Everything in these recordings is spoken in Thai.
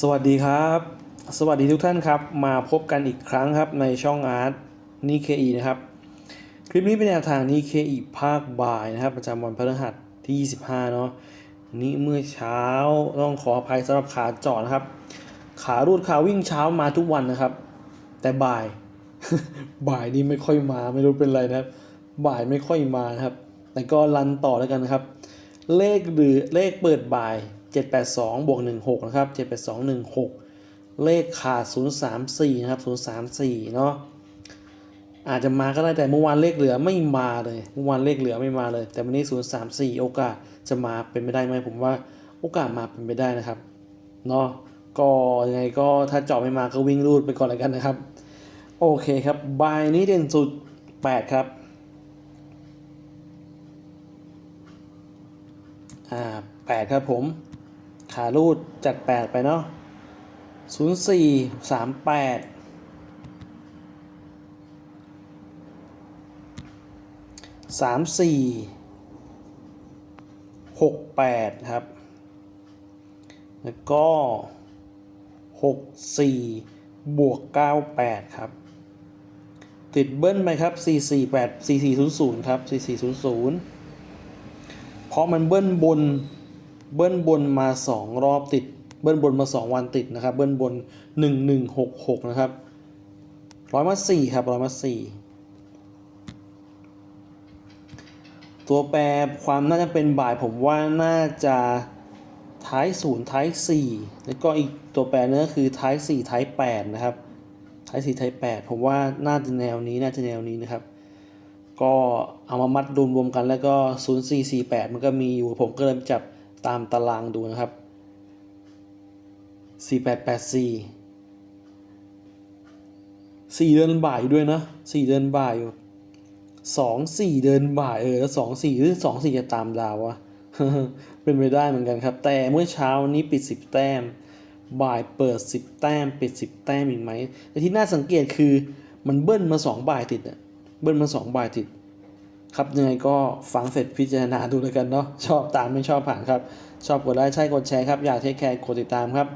สวัสดีครับ สวัสดีทุกท่านครับ มาพบกันอีกครั้งครับในช่องอาร์ตนิเคอีนะครับ คลิปนี้เป็นแนวทางนิเคอีภาคบ่ายนะครับ ประจำวันพฤหัสที่ 25 เนาะนี่เมื่อเช้าต้องขออภัยสำหรับขาจาะนะครับ ขารูดขาวิ่งเช้ามาทุกวันนะครับ แต่บ่าย บ่ายนี้ไม่ค่อยมาไม่รู้เป็นไรนะครับ บ่ายไม่ค่อยมานะครับ แต่ก็รันต่อแล้วกันนะครับ เลขหรือเลขเปิดบ่าย 782 บวก 16 นะครับ 78216 เลขขาด 034 นะครับ 034 เนาะอาจจะมาก็ได้แต่เมื่อวานเลขเหลือไม่มาเลยเมื่อวานเลขเหลือไม่มาเลย แต่วันนี้ 034 โอกาสจะมาเป็นไปได้ไหมผมว่าโอกาสมาเป็นไปได้นะครับเนาะก็ยังไงก็ถ้าเจาะไม่มาก็วิ่งรูดไปก่อนแล้วกันนะครับ โอเคครับบายนี้เด่นสุด 8 ครับอ่าแปดครับผม ขารูดจัดแปดไปเนาะศูนย์สี่สามแปดสามสี่หกแปดครับ แล้วก็หกสี่บวกเก้าแปดครับ ติดเบิ้ลไปครับสี่สี่แปดสี่สี่ศูนย์ศูนย์ครับสี่สี่ศูนย์ศูนย์เพราะมันเบิ้ลบน เบิ้ลบนมาสองรอบติด เบิ้ลบนมาสองวันติดนะครับ เบิ้ลบนหนึ่งหนึ่งหกหกนะครับร้อยมาสี่ครับร้อยมาสี่ตัวแปรความน่าจะเป็นบ่ายผมว่าน่าจะท้ายศูนย์ท้ายสี่แล้วก็อีกตัวแปรเนื้อคือท้ายสี่ท้ายแปดนะครับ ท้ายสี่ท้ายแปดผมว่าน่าจะแนวนี้น่าจะแนวนี้นะครับ ก็เอามามัดรวมๆกันแล้วก็ 0448 มันก็มีอยู่ผมก็เลยจับ ตามตารางดูนะครับ 4884 4 เดือนบ่ายอยู่ด้วยนะ 4 เดือนบ่ายอยู่2 4 เดือนบ่ายเออแล้ว 2 4 หรือ 2 4 จะตามดาววะเป็นไปได้เหมือนกันครับ แต่เมื่อเช้านี้ปิด 10 แต้ม บ่ายเปิด 10 แต้ม ปิด 10 แต้มอีกไหมแต่ที่น่าสังเกตคือมันเบิ้ลมา 2 บ่ายติดอะเบิ้ลมา 2 บ่ายติด ครับยังไงก็ฟังเสร็จพิจารณาดูแล้วกันเนาะชอบตามไม่ชอบผ่านครับ ชอบกดไลค์ใช่กดแชร์ครับ อยากเทคแคร์กดติดตามครับ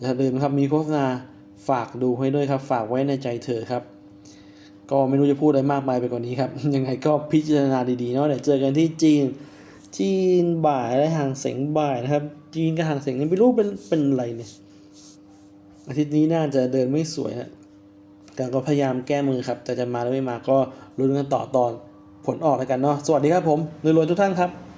อย่าลืมครับมีโฆษณาฝากดูให้ด้วยครับ ฝากไว้ในใจเธอครับ ก็ไม่รู้จะพูดอะไรมากมายไปกว่านี้ครับ ยังไงก็พิจารณาดีๆเนาะเดี๋ยวเจอกันที่จีน จีนบ่ายและห่างเสงบ่ายนะครับ จีนกับห่างเสงนี่ไม่รู้เป็นเป็นอะไรเนี่ยอาทิตย์นี้น่าจะเดินไม่สวยฮะแต่ก็พยายามแก้มือครับ แต่จะมาหรือไม่มาก็รุ้นกันต่อตอน ผลออกแล้วกันเนาะสวัสดีครับผมรวยๆทุกท่านครับ